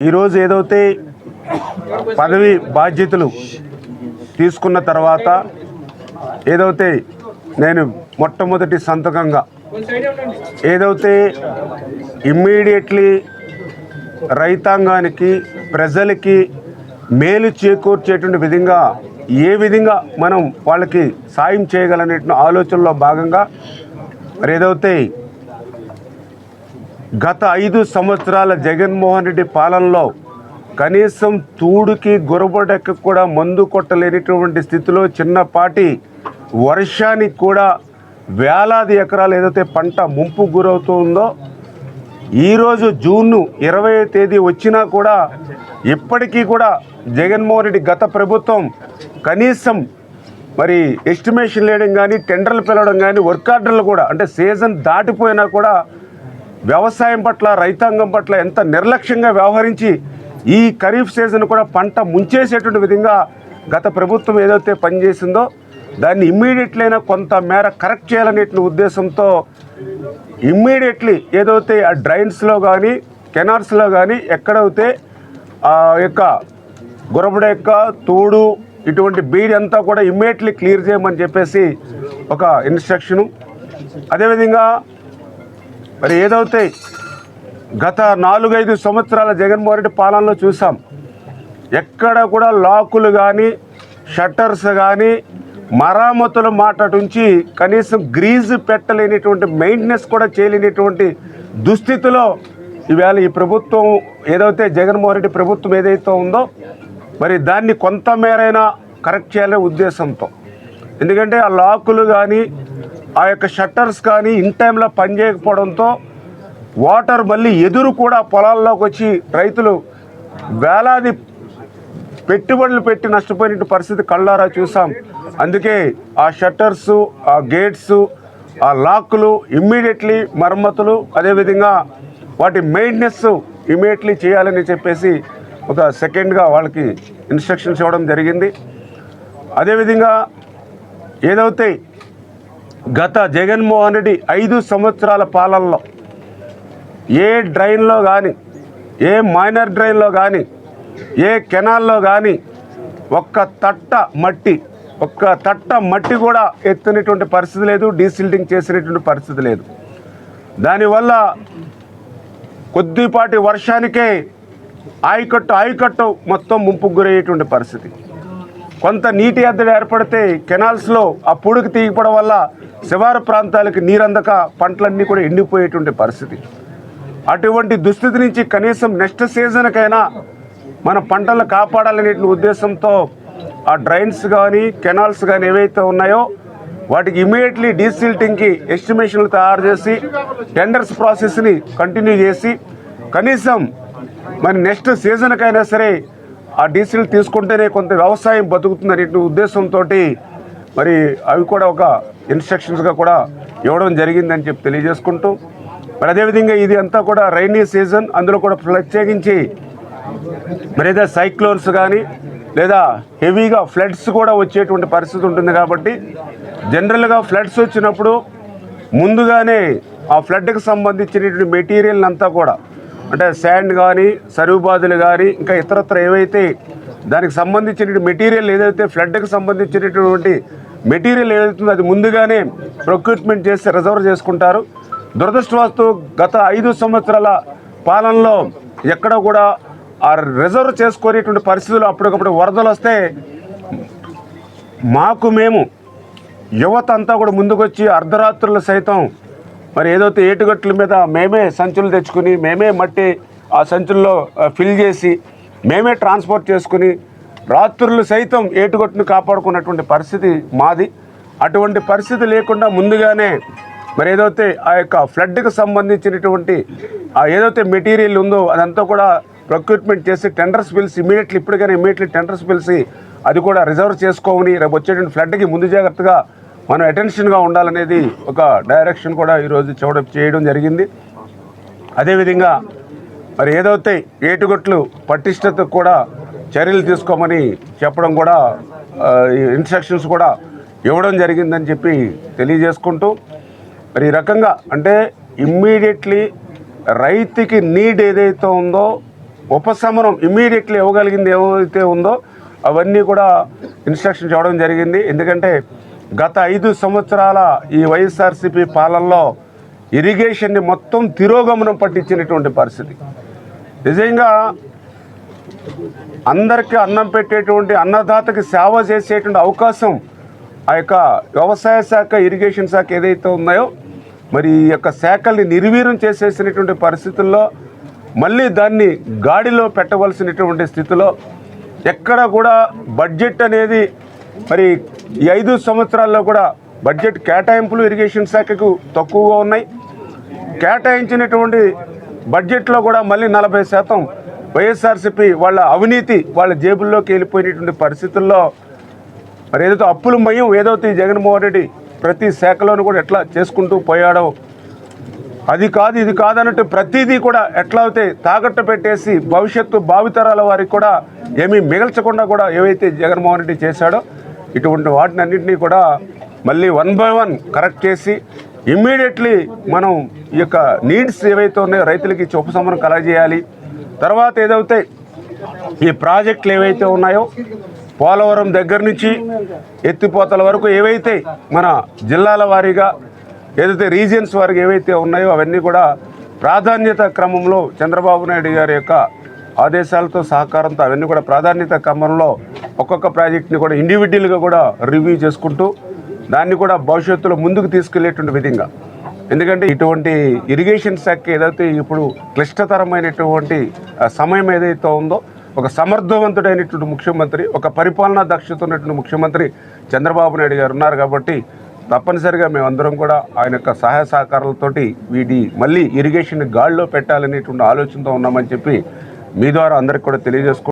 ఈరోజు ఏదైతే పదవి బాధ్యతలు తీసుకున్న తర్వాత ఏదైతే నేను మొట్టమొదటి సంతకంగా ఏదైతే ఇమ్మీడియట్లీ రైతాంగానికి ప్రజలకి మేలు చేకూర్చేటువంటి విధంగా ఏ విధంగా మనం వాళ్ళకి సాయం చేయగలనే ఆలోచనలో భాగంగా మరి ఏదైతే గత ఐదు సంవత్సరాల జగన్మోహన్ రెడ్డి పాలనలో కనీసం తూడుకి గురబడకి కూడా మందు కొట్టలేనిటువంటి స్థితిలో చిన్నపాటి వర్షానికి కూడా వేలాది ఎకరాలు ఏదైతే పంట ముంపు గురవుతుందో ఈరోజు జూన్ ఇరవై తేదీ వచ్చినా కూడా ఇప్పటికీ కూడా జగన్మోహన్ రెడ్డి గత ప్రభుత్వం కనీసం మరి ఎస్టిమేషన్ లేయడం కానీ టెండర్లు పిలవడం కానీ వర్క్ ఆర్డర్లు కూడా అంటే సీజన్ దాటిపోయినా కూడా వ్యవసాయం పట్ల రైతాంగం పట్ల ఎంత నిర్లక్ష్యంగా వ్యవహరించి ఈ ఖరీఫ్ సీజన్ కూడా పంట ముంచేసేటువంటి విధంగా గత ప్రభుత్వం ఏదైతే పనిచేసిందో దాన్ని ఇమ్మీడియట్లీ కొంత మేర కరెక్ట్ చేయాలనే ఉద్దేశంతో ఇమ్మీడియట్లీ ఏదైతే ఆ డ్రైన్స్లో కానీ కెనార్స్లో కానీ ఎక్కడైతే ఆ యొక్క గురబడెక్క తోడు ఇటువంటి బీడ్ అంతా కూడా ఇమ్మీడియట్లీ క్లియర్ చేయమని చెప్పేసి ఒక ఇన్స్ట్రక్షను. అదేవిధంగా మరి ఏదైతే గత నాలుగైదు సంవత్సరాల జగన్మోహన్ రెడ్డి పాలనలో చూసాం ఎక్కడ కూడా లాకులు కానీ షట్టర్స్ కానీ మరామతుల మాట నుంచి కనీసం గ్రీజు పెట్టలేనిటువంటి మెయింటెనెన్స్ కూడా చేయలేనిటువంటి దుస్థితిలో ఈవేళ ఈ ప్రభుత్వం ఏదైతే జగన్మోహన్ రెడ్డి ప్రభుత్వం ఏదైతే ఉందో మరి దాన్ని కొంత మేరైనా కరెక్ట్ చేయాలనే ఉద్దేశంతో. ఎందుకంటే ఆ లాకులు కానీ ఆ యొక్క షట్టర్స్ కానీ ఇన్ టైంలో పనిచేయకపోవడంతో వాటర్ మళ్ళీ ఎదురు కూడా పొలాల్లోకి వచ్చి రైతులు వేలాది పెట్టుబడులు పెట్టి నష్టపోయిన పరిస్థితి కళ్ళారా చూసాం. అందుకే ఆ షట్టర్స్ ఆ గేట్స్ ఆ లాక్లు ఇమ్మీడియట్లీ మరమ్మతులు అదేవిధంగా వాటి మెయింటెనెన్స్ ఇమ్మీడియట్లీ చేయాలని చెప్పేసి ఒక సెకండ్గా వాళ్ళకి ఇన్స్ట్రక్షన్స్ ఇవ్వడం జరిగింది. అదేవిధంగా ఏదైతే గత జగన్మోహన్ రెడ్డి ఐదు సంవత్సరాల పాలనలో ఏ డ్రైన్లో కానీ ఏ మైనర్ డ్రైన్లో కానీ ఏ కెనాల్లో కానీ ఒక్క తట్ట మట్టి ఒక్క తట్ట మట్టి కూడా ఎత్తినటువంటి పరిస్థితి లేదు డీసిల్టింగ్ చేసినటువంటి పరిస్థితి లేదు. దానివల్ల కొద్దిపాటి వర్షానికే ఆయకట్టు ఆయకట్టు మొత్తం ముంపుకు గురయ్యేటువంటి పరిస్థితి. కొంత నీటి ఎద్దడి ఏర్పడితే కెనాల్స్లో ఆ పుడుకు తీయపడం వల్ల శివారు ప్రాంతాలకు నీరందక పంటలన్నీ కూడా ఎండిపోయేటువంటి పరిస్థితి. అటువంటి దుస్థితి నుంచి కనీసం నెక్స్ట్ సీజన్కైనా మన పంటలు కాపాడాలనే ఉద్దేశంతో ఆ డ్రైన్స్ కానీ కెనాల్స్ కానీ ఏవైతే ఉన్నాయో వాటికి ఇమీడియట్లీ డీసిల్టింగ్కి ఎస్టిమేషన్లు తయారు చేసి టెండర్స్ ప్రాసెస్ని కంటిన్యూ చేసి కనీసం మరి నెక్స్ట్ సీజన్కైనా సరే ఆ డీజిల్ తీసుకుంటేనే కొంత వ్యవసాయం బతుకుతుందనే ఉద్దేశంతో మరి అవి కూడా ఒక ఇన్స్ట్రక్షన్స్గా కూడా ఇవ్వడం జరిగిందని చెప్పి తెలియజేసుకుంటూ మరి అదేవిధంగా ఇది అంతా కూడా రైనీ సీజన్ అందులో కూడా ప్రత్యేకించి మరి ఏదో సైక్లోన్స్ కానీ లేదా హెవీగా ఫ్లడ్స్ కూడా వచ్చేటువంటి పరిస్థితి ఉంటుంది కాబట్టి జనరల్గా ఫ్లడ్స్ వచ్చినప్పుడు ముందుగానే ఆ ఫ్లడ్కి సంబంధించినటువంటి మెటీరియల్ అంతా కూడా అంటే శాండ్ కానీ సరుబాదులు కానీ ఇంకా ఇతరత్ర ఏవైతే దానికి సంబంధించిన మెటీరియల్ ఏదైతే ఫ్లడ్కి సంబంధించినటువంటి మెటీరియల్ ఏదైతుందో అది ముందుగానే ప్రొక్యూట్మెంట్ చేసి రిజర్వ్ చేసుకుంటారు. దురదృష్టవస్తు గత ఐదు సంవత్సరాల పాలనలో ఎక్కడ కూడా ఆ రిజర్వ్ చేసుకునేటువంటి పరిస్థితులు అప్పటికప్పుడు వరదలు వస్తే మాకు మేము యువత అంతా కూడా ముందుకొచ్చి అర్ధరాత్రులు సైతం మరి ఏదైతే ఏటుగట్ల మీద మేమే సంచులు తెచ్చుకుని మేమే మట్టి ఆ సంచుల్లో ఫిల్ చేసి మేమే ట్రాన్స్పోర్ట్ చేసుకుని రాత్రులు సైతం ఏటుగట్టును కాపాడుకున్నటువంటి పరిస్థితి మాది. అటువంటి పరిస్థితి లేకుండా ముందుగానే మరి ఏదైతే ఆ యొక్క ఫ్లడ్కి సంబంధించినటువంటి ఆ ఏదైతే మెటీరియల్ ఉందో అదంతా కూడా ప్రొక్యూట్మెంట్ చేసి టెండర్స్ పిలిచి ఇమీడియట్లీ ఇప్పటికైనా ఇమీడియట్లీ టెండర్స్ పిలిచి అది కూడా రిజర్వ్ చేసుకోమని రేపు వచ్చేటువంటి ఫ్లడ్కి ముందు జాగ్రత్తగా మనం అటెన్షన్గా ఉండాలనేది ఒక డైరెక్షన్ కూడా ఈరోజు చూడ చేయడం జరిగింది. అదేవిధంగా మరి ఏదైతే ఏటుగొట్లు పటిష్టత కూడా చర్యలు తీసుకోమని చెప్పడం కూడా ఈ ఇన్స్ట్రక్షన్స్ కూడా ఇవ్వడం జరిగిందని చెప్పి తెలియజేసుకుంటూ మరి ఈ రకంగా అంటే ఇమ్మీడియట్లీ రైతుకి నీడ్ ఏదైతే ఉందో ఉపశమనం ఇమ్మీడియట్లీ ఇవ్వగలిగింది ఏవైతే ఉందో అవన్నీ కూడా ఇన్స్ట్రక్షన్ ఇవ్వడం జరిగింది. ఎందుకంటే గత ఐదు సంవత్సరాల ఈ వైఎస్ఆర్సీపీ పాలనలో ఇరిగేషన్ని మొత్తం తిరోగమనం పట్టించినటువంటి పరిస్థితి. నిజంగా అందరికీ అన్నం పెట్టేటువంటి అన్నదాతకి సేవ చేసేటువంటి అవకాశం ఆ యొక్క వ్యవసాయ శాఖ ఇరిగేషన్ శాఖ ఏదైతే ఉన్నాయో మరి ఈ యొక్క శాఖల్ని నిర్వీర్యం చేసేసినటువంటి పరిస్థితుల్లో మళ్ళీ దాన్ని గాడిలో పెట్టవలసినటువంటి స్థితిలో ఎక్కడ కూడా బడ్జెట్ అనేది మరి ఈ ఐదు సంవత్సరాల్లో కూడా బడ్జెట్ కేటాయింపులు ఇరిగేషన్ శాఖకు తక్కువగా ఉన్నాయి. కేటాయించినటువంటి బడ్జెట్లో కూడా మళ్ళీ నలభై శాతం వైఎస్ఆర్సీపీ వాళ్ళ అవినీతి వాళ్ళ జేబుల్లోకి వెళ్ళిపోయినటువంటి పరిస్థితుల్లో మరి ఏదైతే అప్పుల మయం ఏదైతే జగన్మోహన్ రెడ్డి ప్రతి శాఖలోనూ కూడా ఎట్లా చేసుకుంటూ పోయాడో అది కాదు ఇది కాదన్నట్టు ప్రతిదీ కూడా ఎట్లా అయితే తాకట్టు పెట్టేసి భవిష్యత్తు భావితరాల వారికి కూడా ఏమీ మిగల్చకుండా కూడా ఏవైతే జగన్మోహన్ రెడ్డి చేశాడో ఇటువంటి వాటిని అన్నింటినీ కూడా మళ్ళీ వన్ బై వన్ కరెక్ట్ చేసి ఇమ్మీడియట్లీ మనం ఈ యొక్క నీడ్స్ ఏవైతే ఉన్నాయో రైతులకి ఇచ్చి ఉపశమనం కలగజేయాలి. తర్వాత ఏదైతే ఈ ప్రాజెక్టులు ఏవైతే ఉన్నాయో పోలవరం దగ్గర నుంచి ఎత్తిపోతల వరకు ఏవైతే మన జిల్లాల వారీగా ఏదైతే రీజియన్స్ వారికి ఏవైతే ఉన్నాయో అవన్నీ కూడా ప్రాధాన్యత క్రమంలో చంద్రబాబు నాయుడు గారి యొక్క ఆదేశాలతో సహకారంతో అవన్నీ కూడా ప్రాధాన్యత క్రమంలో ఒక్కొక్క ప్రాజెక్ట్ని కూడా ఇండివిజువల్గా కూడా రివ్యూ చేసుకుంటూ దాన్ని కూడా భవిష్యత్తులో ముందుకు తీసుకెళ్ళేటువంటి విధంగా. ఎందుకంటే ఇటువంటి ఇరిగేషన్ శాఖ ఏదైతే ఇప్పుడు క్లిష్టతరమైనటువంటి సమయం ఏదైతే ఉందో ఒక సమర్థవంతుడైనటువంటి ముఖ్యమంత్రి ఒక పరిపాలనా దక్షత ఉన్నటువంటి ముఖ్యమంత్రి చంద్రబాబు నాయుడు గారు ఉన్నారు కాబట్టి తప్పనిసరిగా మేమందరం కూడా ఆయన యొక్క సహాయ సహకారాలతోటి వీటి మళ్ళీ ఇరిగేషన్ గాడిలో పెట్టాలనేటువంటి ఆలోచనతో ఉన్నామని చెప్పి మీ ద్వారా అందరికి కూడా తెలియజేసుకుంటున్నాను